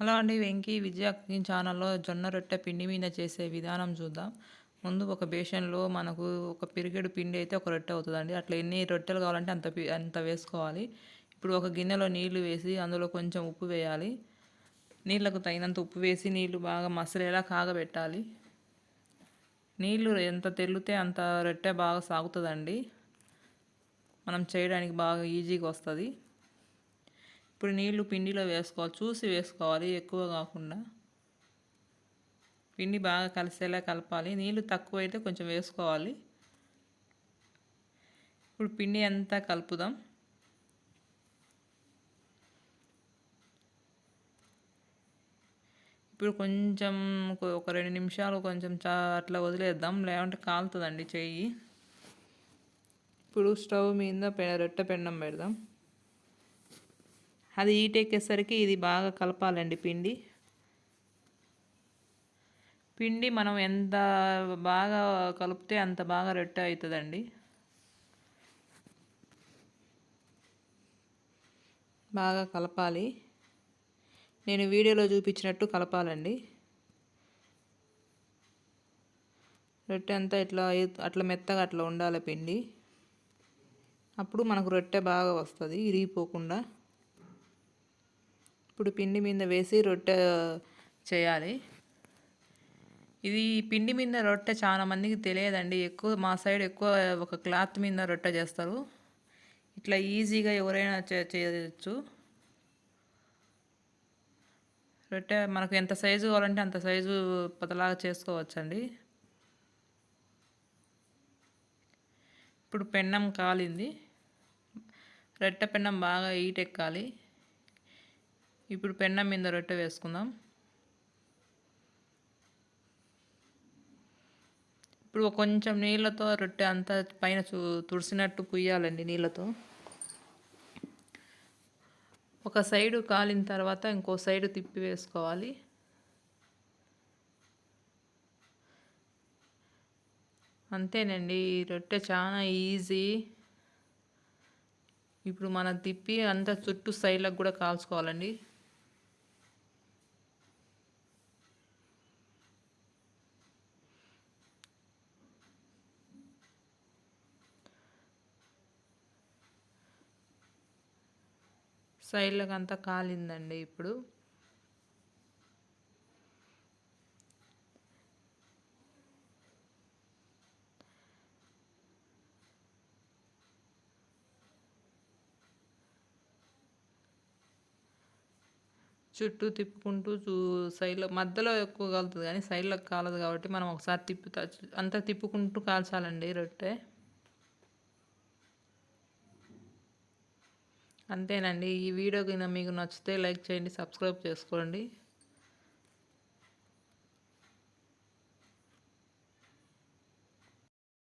Hello అండి వెంకీ విజయ cooking ఛానల్లో జొన్న రొట్టె పిండి మీద చేసే విధానం చూద్దాం. ముందు ఒక బేషన్లో మనకు ఒక పిరిగెడు పిండి అయితే ఒక రొట్టె అవుతుందండి. అట్లా ఎన్ని రొట్టెలు కావాలంటే అంత అంత వేసుకోవాలి. ఇప్పుడు ఒక గిన్నెలో నీళ్ళు వేసి అందులో కొంచెం ఉప్పు వేయాలి. నీళ్ళకు తగినంత ఉప్పు వేసి నీళ్ళు బాగా మసలేలా కాగబెట్టాలి. నీళ్ళు ఎంత తెల్లితే అంత రొట్టె బాగా సాగుతుందండి. మనం చేయడానికి బాగా ఈజీగా వస్తుంది. ఇప్పుడు నీళ్ళు పిండిలో వేసుకోవాలి చూసి వేసుకోవాలి ఎక్కువ కాకుండా. పిండి బాగా కలిసేలా కలపాలి. నీళ్ళు తక్కువ అయితే కొంచెం వేసుకోవాలి. ఇప్పుడు పిండి అంతా కలుపుదాం. ఇప్పుడు కొంచెం ఒక రెండు నిమిషాలు కొంచెం చా అట్లా వదిలేద్దాం. లేకుంటే కాలుతుందండి చెయ్యి. ఇప్పుడు స్టవ్ మీద రొట్టె పెండం పెడదాం. అది ఎక్కేసరికి ఇది బాగా కలపాలండి పిండి. పిండి మనం ఎంత బాగా కలిపితే అంత బాగా రొట్టె అవుతుందండి. బాగా కలపాలి. నేను వీడియోలో చూపించినట్టు కలపాలండి. రొట్టె అంతా ఇట్లా అట్లా మెత్తగా అట్లా ఉండాలి పిండి. అప్పుడు మనకు రొట్టె బాగా వస్తుంది ఇరిగిపోకుండా. ఇప్పుడు పిండి మీద వేసి రొట్టె చేయాలి. ఇది పిండి మీద రొట్టె చాలా మందికి తెలియదండి. ఎక్కువ మా సైడ్ ఎక్కువ ఒక క్లాత్ మీద రొట్టె చేస్తారు. ఇట్లా ఈజీగా ఎవరైనా చేయవచ్చు రొట్టె మనకు ఎంత సైజు కావాలంటే అంత సైజు పతలాగా చేసుకోవచ్చండి. ఇప్పుడు పెన్నం కాలింది. రొట్టె పెన్నం బాగా ఈటెక్కాలి ఇప్పుడు పెన్నం మీద రొట్టె వేసుకుందాం. ఇప్పుడు కొంచెం నీళ్ళతో రొట్టె అంతా పైన చూ తుడిసినట్టు పుయ్యాలండి నీళ్ళతో. ఒక సైడు కాలిన తర్వాత ఇంకో సైడు తిప్పి వేసుకోవాలి. అంతేనండి ఈ రొట్టె చాలా ఈజీ. ఇప్పుడు మనం తిప్పి అంతా చుట్టూ సైడ్లకు కూడా కాల్చుకోవాలండి. సైడ్లకు అంతా కాలిందండి ఇప్పుడు. చుట్టూ తిప్పుకుంటూ చూ సైడ్లో మధ్యలో ఎక్కువ కాలుతుంది కానీ సైడ్లోకి కాలదు కాబట్టి మనం ఒకసారి తిప్పుతా అంతా తిప్పుకుంటూ కాల్చాలండి రొట్టె. అంతేనండి. ఈ వీడియో కింద మీకు నచ్చితే లైక్ చేయండి సబ్స్క్రైబ్ చేసుకోండి.